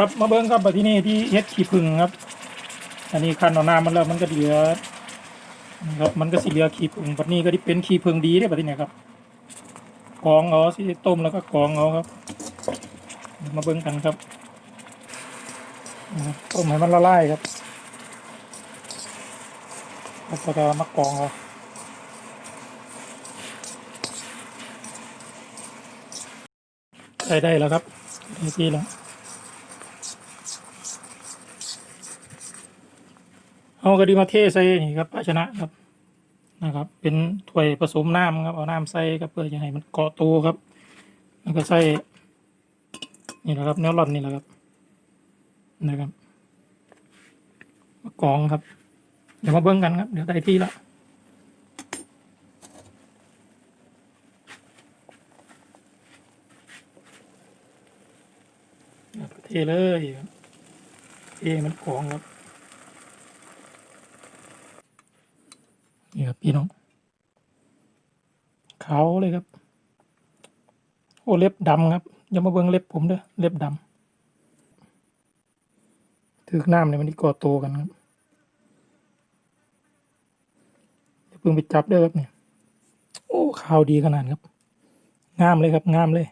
ครับมาเบิ้งครับบัดที่นี่ที่เฮ็ดขี้ผึ้งครับ อันนี้คันเอาน้ำมันแล้วมันก็เหลือครับมันก็สิเหลือขี้ผึ้งบัดนี้ก็ที่เป็นขี้ผึ้งดีได้อบัดที่นี่ครับกองเอาสิต้มแล้วก็กองเอาครับ มาเบิ้งกันครับต้มให้มันละลายครับแล้วก็จะมากองเอาใช้ได้แล้วครับได้ที่แล้ว เอากระดีมาเทใส่นี่ครับภาชนะครับนะครับ เป็นถ้วยผสมน้ำครับเอาน้ำใส่ครับเพื่อจะให้มันเกาะตัวครับแล้วก็ใส่นี่แหละครับเนื้อร่อนนี่แหละครับนะครับมากองครับ เดี๋ยวมาเบิ้งกันครับ เดี๋ยวได้ที่ละเทเลยเทมันกองครับ ครับพี่น้องขาวเลยครับ โอ้เล็บดำครับ อย่ามาเบิ่งเล็บผมเด้อเล็บดำถือน้ำเนี่ยมันที่ก่อโตกันครับอย่าเพิ่งไปจับเด้อครับเนี่ยโอ้ขาวดีขนาดครับ งามเลยครับ งามเลย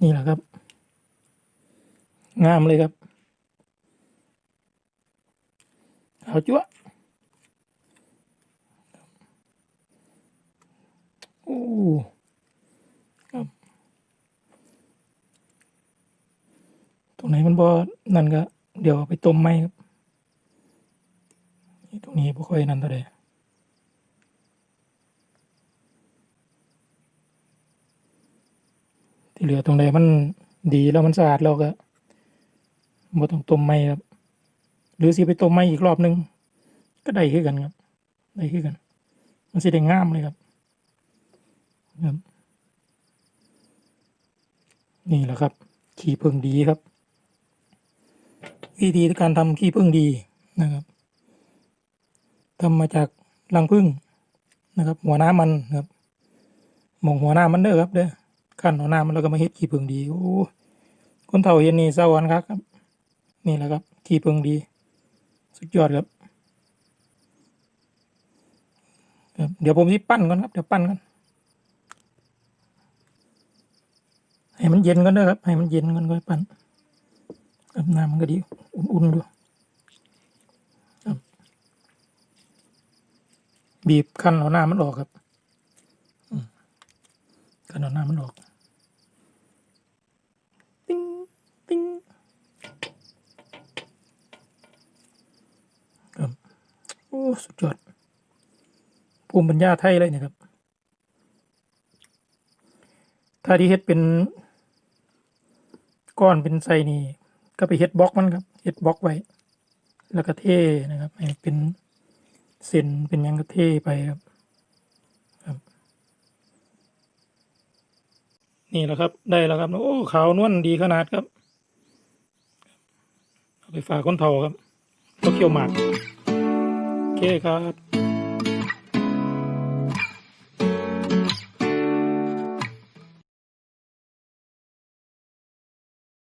นี่แหละครับ งามเลยครับ เอาจั่วโอ้ครับตรงไหนมันบ่นั่นก็ เดี๋ยวไปต้มไหมครับนี่ตรงนี้บ่ค่อยนั่นเท่าใดที่เหลือตรงไหนมันดีแล้วมันสะอาดเราก็บ่ต้องต้มไหมครับ หรือสิไปต้มไหมอีกรอบหนึง ก็ได้คือกันครับ ได้คือกัน มันสิได้งามเลยครับครับนี่แหละครับ ขี้ผึ้งดีครับ วิธีการทำขี้ผึ้งดีนะครับทำมาจากรังผึ้งนะครับ หัวหน้ามันครับหมองหัวหน้ามันเด้อครับเด้อขั้นหัวหน้ามันแล้วก็มาเฮ็ดขี้ผึ้งดีโอ้คนเฒ่าเห็นนี่เศร้าหวันครับครับ นี่แหละครับขี้ผึ้งดี สุดยอดครับครับเดี๋ยวผมสิปั้นก่อนครับ เดี๋ยวปั้นก่อนให้มันเย็นก่อนนะครับ ให้มันเย็นก่อนค่อยปั้นครับน้ำมันก็ดี อุ่นๆด้วยบีบคั้นเอาน้ำมันออกครับอืมคั้นเอาน้ำมันออกติ้งติ้งครับโอ้ สุดยอดภูมิปัญญาไทยเลยนะครับ ถ้าที่เฮ็ดเป็นก้อนเป็นไส้นี่ก็ไปเฮ็ดบล็อกมันครับเฮ็ดบล็อกไว้ แล้วก็เทนะครับให้เป็นเส้นเป็นยังก็เทไปครับนี่แหละครับ ได้แล้วครับโอ้ขาวนวลดีขนาดครับ เอาไปฝากคนเฒ่าครับก็เคี่ยวหมาก เคครับ